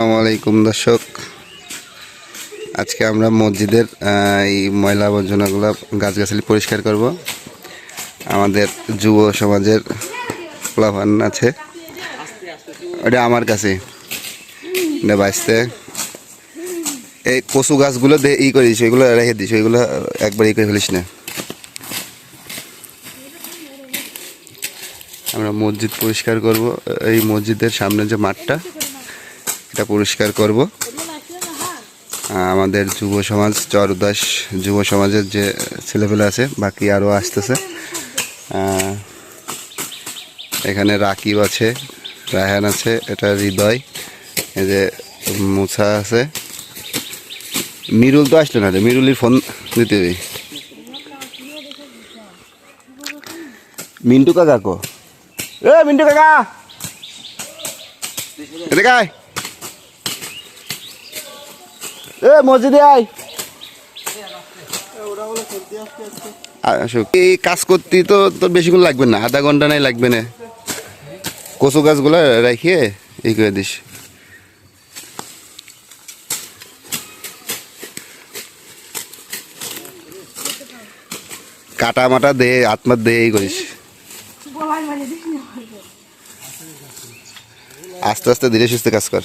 আসসালামু আলাইকুম দর্শক। আজকে আমরা মসজিদের এই ময়লা আবর্জনাগুলো গাছগাছালি পরিষ্কার করব। আমাদের যুব সমাজের প্লাবান আছে। ওটা আমার কাছে। এটা বাঁচতে। এই কচু গাছগুলো দে ই করিস ওইগুলো রেখে দিস ওইগুলো একবার ই করে ফেলিস না। আমরা মসজিদ পরিষ্কার করব। এই মসজিদের সামনে যে মাঠটা এটা পরিষ্কার করব। আমাদের যুব সমাজ চরদাস যুব সমাজের যে ছেলেপেলে আছে, বাকি আরও আসতেছে। এখানে রাকিব আছে, রায়হান আছে, এটা হৃদয়, এই যে মুছা আছে। মিরুল তো আসলো না রে, মিরুলির ফোন দিতে হবে মিন্টু কাকা কো। এ, মিন্টু কাকা! এ মসজিদে আয়। আসো এই কাজ করতে তো তোর বেশিক্ষণ লাগবে না আধা ঘণ্টা নাই লাগবে না। কচু গাছগুলো রাখিয়ে এই করে দিস। কাটা মাটা দে আত্মার দে এই করিস। আস্তে আস্তে ধীরে সুস্থে কাজ কর।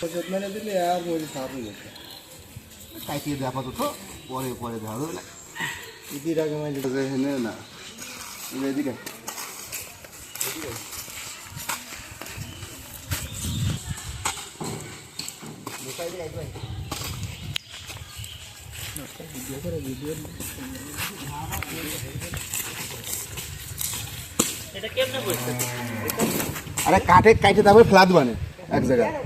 দিলে আর হয়ে কাটিয়ে দেওয়া আপাতত পরে পরে দেওয়া যাবে। না ঈদের আগে মাইলে হেনে না এদিকে এটা কেমনে বলছে আরে কাঠে কাটে তারপরে ফ্লাদ বানে এক জায়গায়।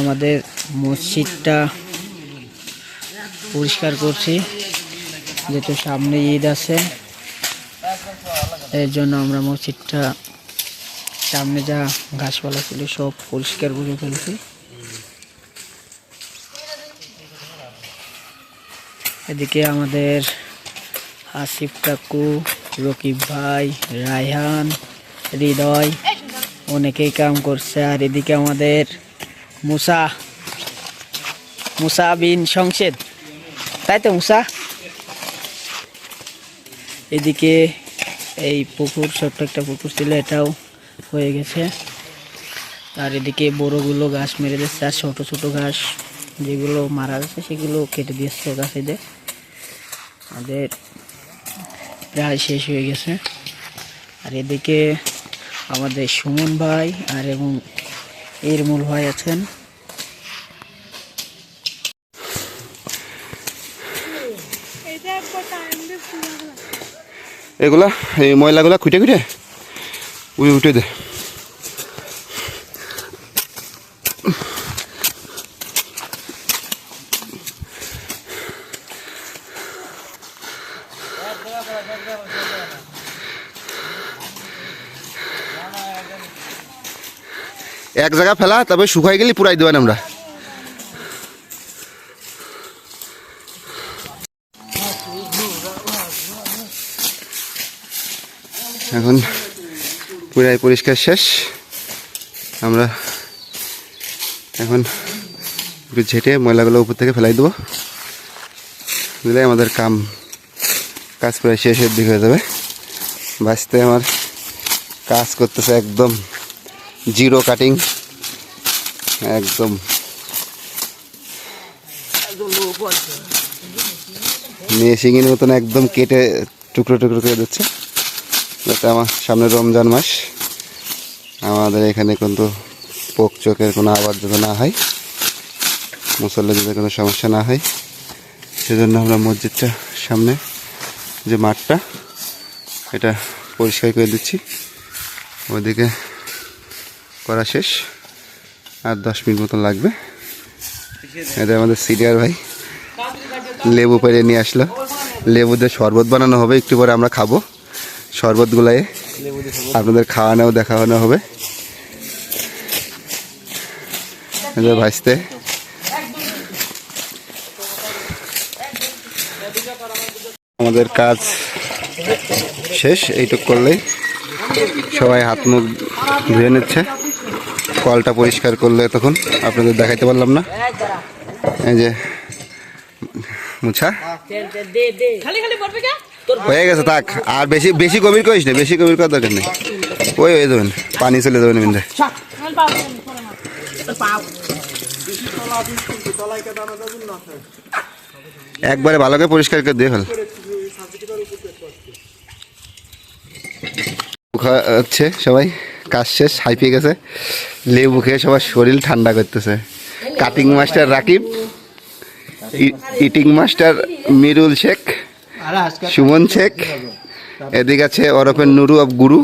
আমাদের মসজিদটা পরিষ্কার করছি। যেহেতু সামনে ঈদ আছে, এর জন্য আমরা মসজিদটা সামনে যা গাছপালা ছিল সব পরিষ্কার করে ফেলছি। এদিকে আমাদের আসিফ কাকু, রকিব ভাই, রায়হান, হৃদয়, অনেকেই কাম করছে। আর এদিকে আমাদের মুসা মুসা বিন সংসদ তাই তো, মুসা? এদিকে এই পুকুর, ছোট্ট একটা পুকুর ছিল, এটাও হয়ে গেছে। আর এদিকে বড়গুলো ঘাস মেরে দিচ্ছে, আর ছোট ছোট ঘাস যেগুলো মারা গেছে, সেগুলো কেটে দিচ্ছে গাছেদের আমাদের প্রায় শেষ হয়ে গেছে। আর এদিকে আমাদের সুমন ভাই আর এবং এরমুল ভাই আছেন। এগুলা এই ময়লাগুলা খুঁটে খুঁটে? উঠে উঠে দে। এক জায়গা ফেলা তবে শুকাই গেলে, পুরাই দেবেন আমরা। এখন পুরাই পরিষ্কার শেষ। আমরা এখন একটু ঝেঁটে ময়লাগুলো উপর থেকে ফেলাই দেবো। দিলে আমাদের কাম, কাজ প্রায় শেষের দিকে হয়ে যাবে। বাঁচতে আমার কাজ করতেছে একদম। Zero cutting. একদম। মেশিংয়ের মতন একদম কেটে টুকরো টুকরো করে দিচ্ছে। যাতে আমার সামনে রমজান মাস। আমাদের এখানে কিন্তু পোক চোখের কোনো আবার যাতে না হয়। মুসল্লি যাতে কোনো সমস্যা না হয়। সেজন্য আমরা মসজিদটা সামনে যে মাঠটা, এটা পরিষ্কার করে দিচ্ছি। ওইদিকে করা শেষ। আর দশ মিনিট মতন লাগবে। এটা আমাদের সিনিয়র ভাই। লেবু পেরে নিয়ে আসলো। লেবু দিয়ে শরবত বানানো হবে। একটু পরে আমরা খাব। শরবতগুলাই আপনাদের খাওয়ানো, দেখানো হবে। যে আমাদের কাজ শেষ। এইটুক করলেই সবাই হাত মুখ ধুয়ে নিচ্ছে। কলটা পরিষ্কার করলে তখন আপনাদের দেখাইতে পারলাম না। এই যে মুছা। হয়ে গেছে থাক। আর বেশি বেশি গভীর করিস না বেশি গভীর করার দরকার নেই। ওই হয়ে যাবেন পানি চলে যাবেন বিন্দে একবারে ভালো করে পরিষ্কার করে দিয়ে ফেল। হচ্ছে সবাই কাজ শেষ হাইপিয়ে গেছে। লেবু খেয়ে সবার শরীর ঠান্ডা করতেছে। Cutting master Rakib eating master Mirul Sheikh Suman Sheikh এদিকে আছে ওরফের নুরু অফ গুরু।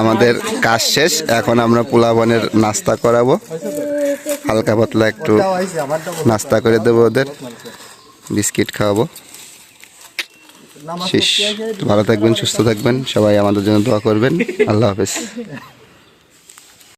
আমাদের কাজ শেষ এখন আমরা পোলাবনের নাস্তা করাবো। হালকা পাতলা একটু নাস্তা করে দেবো ওদের বিস্কিট খাওয়াবো। শেষ। ভালো থাকবেন সুস্থ থাকবেন। সবাই আমাদের জন্য দোয়া করবেন। আল্লাহ হাফেজ।